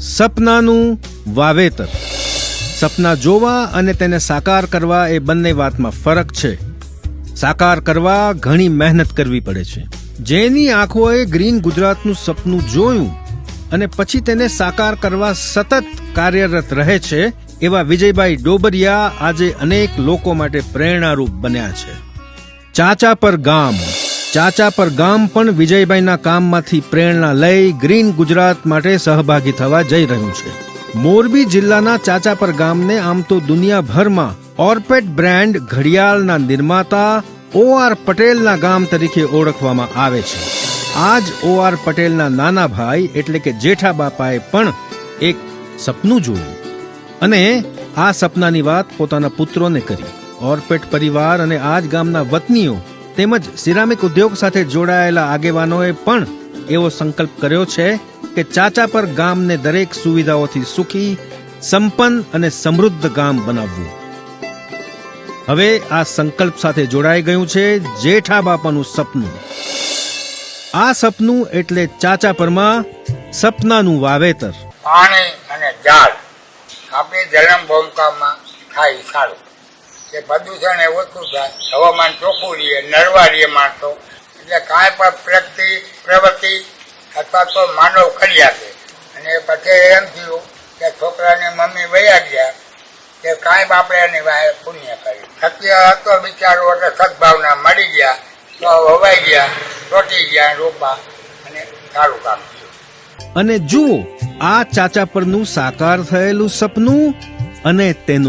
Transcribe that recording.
સપનાનું વાવેતર. સપના જોવા અને તેને સાકાર કરવા એ બંને વાતમાં ફરક છે. સાકાર કરવા ઘણી મહેનત કરવી પડે છે. જેની આંખોએ ગ્રીન ગુજરાતનું સપનું જોયું અને પછી તેને સાકાર કરવા સતત કાર્યરત રહે છે, એવા વિજયભાઈ ડોબરિયા આજે અનેક લોકો માટે પ્રેરણારૂપ બન્યા છે. ચાચા પર ગામ. ચાચા પર ગામ પણ વિજયભાઈના કામમાંથી પ્રેરણા લઈ ગ્રીન ગુજરાત માટે સહભાગી થવા જઈ રહ્યું છે. મોરબી જિલ્લાના ચાચાપર ગામને આમ તો દુનિયાભરમાં ઓર્પેટ બ્રાન્ડ ઘડિયાળના નિર્માતા ઓ આર પટેલના ગામ તરીકે ઓળખવામાં આવે છે. આજ ઓ આર પટેલના નાના ભાઈ એટલે કે જેઠા બાપાએ પણ એક સપનું જોયું. અને આ સપનાની વાત પોતાના પુત્રોને કરી. ઓર્પેટ પરિવાર અને આજ ગામના વતનીઓ તેમજ સિરામિક ઉદ્યોગ સાથે જોડાયેલા આગેવાનોએ પણ એવો સંકલ્પ કર્યો છે કે ચાચા પર ગામને દરેક સુવિધાઓથી સુખી, સંપન્ન અને સમૃદ્ધ ગામ બનાવવું. હવે આ સંકલ્પ સાથે જોડાઈ ગયું છે જેઠા બાપાનું સપનું. આ સપનું એટલે ચાચા પરમાં સપનાનું વાવેતર. પાણી અને ઝાડ આપણી જલમ ભૂમિકામાં થાય સારું કે પ્રદૂષણ ઓછું થાય. હવામાન ચોખ્ખું રહીએ નરવા રહીએ માણસો. એટલે કાંઈ પણ પ્રગતિ, પ્રવૃત્તિ અથવા તો માનવ કરી આપે અને પછી એમ થયું કે છોકરાની મમ્મી વયા ગયા કે કાંઈ આપણે એની વાય પુણ્ય કરી સત્ય હતો બિચારો એટલે સદભાવના મળી ગયા, તો વવાઈ ગયા, ચોટી ગયા રોપા અને સારું કામ થયું. અને જુઓ, આ ચાચા પરનું સાકાર થયેલું સપનું અને તેનું